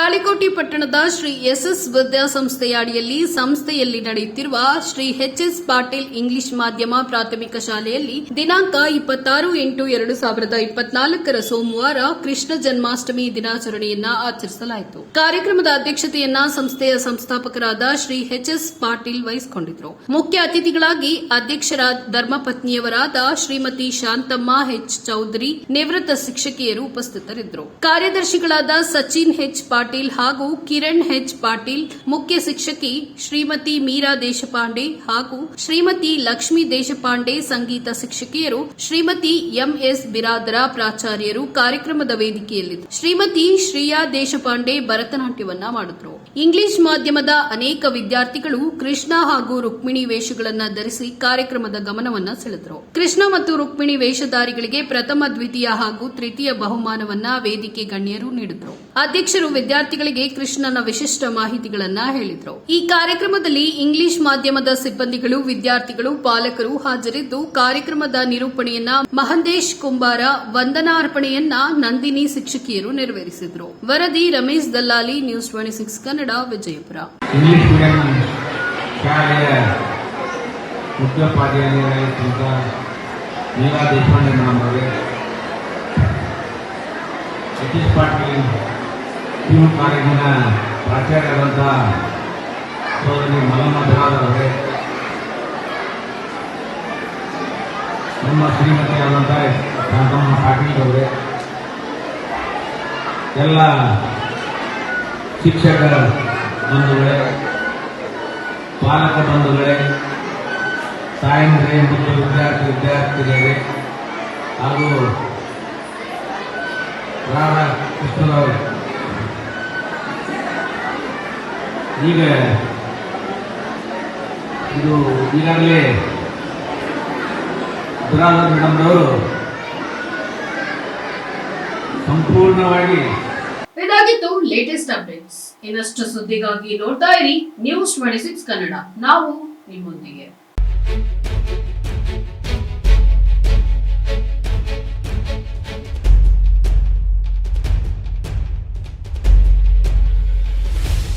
ತಾಳಿಕೋಟೆ ಪಟ್ಟಣದ ಶ್ರೀ ಎಸ್ಎಸ್ ವಿದ್ಯಾಸಂಸ್ಥೆಯ ಅಡಿಯಲ್ಲಿ ಸಂಸ್ಥೆಯಲ್ಲಿ ನಡೆಯುತ್ತಿರುವ ಶ್ರೀ ಎಚ್ಎಸ್ ಪಾಟೀಲ್ ಇಂಗ್ಲಿಷ್ ಮಾಧ್ಯಮ ಪ್ರಾಥಮಿಕ ಶಾಲೆಯಲ್ಲಿ ದಿನಾಂಕ ಇಪ್ಪತ್ತಾರು ಎಂಟು ಎರಡು ಸಾವಿರದ ಇಪ್ಪತ್ನಾಲ್ಕರ ಸೋಮವಾರ ಕೃಷ್ಣ ಜನ್ಮಾಷ್ಟಮಿ ದಿನಾಚರಣೆಯನ್ನ ಆಚರಿಸಲಾಯಿತು. ಕಾರ್ಯಕ್ರಮದ ಅಧ್ಯಕ್ಷತೆಯನ್ನ ಸಂಸ್ಥೆಯ ಸಂಸ್ಥಾಪಕರಾದ ಶ್ರೀ ಎಚ್ಎಸ್ ಪಾಟೀಲ್ ವಹಿಸಿಕೊಂಡಿದ್ರು. ಮುಖ್ಯ ಅತಿಥಿಗಳಾಗಿ ಅಧ್ಯಕ್ಷರ ಧರ್ಮಪತ್ನಿಯವರಾದ ಶ್ರೀಮತಿ ಶಾಂತಮ್ಮ ಎಚ್ ಚೌಧರಿ ನಿವೃತ್ತ ಶಿಕ್ಷಕಿಯರು ಉಪಸ್ಥಿತರಿದ್ದರು. ಕಾರ್ಯದರ್ಶಿಗಳಾದ ಸಚಿನ್ ಎಚ್ ಪಾಟೀಲ್ ಹಾಗೂ ಕಿರಣ್ ಹೆಚ್ ಪಾಟೀಲ್, ಮುಖ್ಯ ಶಿಕ್ಷಕಿ ಶ್ರೀಮತಿ ಮೀರಾ ದೇಶಪಾಂಡೆ ಹಾಗೂ ಶ್ರೀಮತಿ ಲಕ್ಷ್ಮೀ ದೇಶಪಾಂಡೆ ಸಂಗೀತ ಶಿಕ್ಷಕಿಯರು, ಶ್ರೀಮತಿ ಎಂಎಸ್ ಬಿರಾದರ ಪ್ರಾಚಾರ್ಯರು ಕಾರ್ಯಕ್ರಮದ ವೇದಿಕೆಯಲ್ಲಿದ್ದರು. ಶ್ರೀಮತಿ ಶ್ರೀಯಾ ದೇಶಪಾಂಡೆ ಭರತನಾಟ್ಯವನ್ನ ಮಾಡಿದ್ರು. ಇಂಗ್ಲಿಷ್ ಮಾಧ್ಯಮದ ಅನೇಕ ವಿದ್ಯಾರ್ಥಿಗಳು ಕೃಷ್ಣ ಹಾಗೂ ರುಕ್ಮಿಣಿ ವೇಷಗಳನ್ನ ಧರಿಸಿ ಕಾರ್ಯಕ್ರಮದ ಗಮನವನ್ನ ಸೆಳೆದರು. ಕೃಷ್ಣ ಮತ್ತು ರುಕ್ಮಿಣಿ ವೇಷಧಾರಿಗಳಿಗೆ ಪ್ರಥಮ, ದ್ವಿತೀಯ ಹಾಗೂ ತೃತೀಯ ಬಹುಮಾನವನ್ನ ವೇದಿಕೆ ಗಣ್ಯರು ನೀಡಿದರು. ಅಧ್ಯಕ್ಷರು ವಿದ್ಯಾರ್ಥಿಗಳಿಗೆ ಕೃಷ್ಣನ ವಿಶಿಷ್ಟ ಮಾಹಿತಿಗಳನ್ನ ಹೇಳಿದರು. ಈ ಕಾರ್ಯಕ್ರಮದಲ್ಲಿ ಇಂಗ್ಲಿಷ್ ಮಾಧ್ಯಮದ ಸಿಬ್ಬಂದಿಗಳು, ವಿದ್ಯಾರ್ಥಿಗಳು, ಪಾಲಕರು ಹಾಜರಿದ್ದು ಕಾರ್ಯಕ್ರಮದ ನಿರೂಪಣೆಯನ್ನ ಮಹಂದೇಶ್ ಕುಂಬಾರ ವಂದನಾರ್ಪಣೆಯನ್ನ ನಂದಿನಿ ಶಿಕ್ಷಕಿಯರು ನೆರವೇರಿಸಿದರು. ವರದಿ Ramesh Dallali, news twenty six Kannada, Vijayapura. ಶಾಲೆಯ ಅವರೇ, ಸತೀಶ್ ಪಾಟೀಲ್ ಪಿಯು ಕಾಲೇಜಿನ ಪ್ರಾಚಾರ್ಯರಾದಂಥ ಸೋದರಿ ಮಲ್ಲಮ್ಮ ಅವರೇ ನಮ್ಮ ಶ್ರೀಮತಿಯಾದಂಥ ಶಾಂತಮ್ಮ ಪಾಟೀಲ್ ಎಲ್ಲ ಶಿಕ್ಷಕ ಬಂಧುಗಳೇ, ಪಾಲಕ ಬಂಧುಗಳೇ ತಾಯಂದ್ರೆ ಮತ್ತು ವಿದ್ಯಾರ್ಥಿ ವಿದ್ಯಾರ್ಥಿಗಳೇ ಹಾಗೂ ರಾಧಾ ಕೃಷ್ಣರವರು ಈಗ ಇದು ಈಗಾಗಲೇ ಬಿರಾದರ್ ಮೇಡಮ್ರವರು ಸಂಪೂರ್ಣವಾಗಿ ಇದಾಗಿತ್ತು ಲೇಟೆಸ್ಟ್ ಅಪ್ಡೇಟ್ಸ್ ಇನ್ನಷ್ಟು ಸುದ್ದಿಗಾಗಿ ನೋಡ್ತಾ ಇರಿ ನ್ಯೂಸ್ ಟ್ವೆಂಟಿ ಸಿಕ್ಸ್ ಕನ್ನಡ. ನಾವು ನಿಮ್ಮೊಂದಿಗೆ.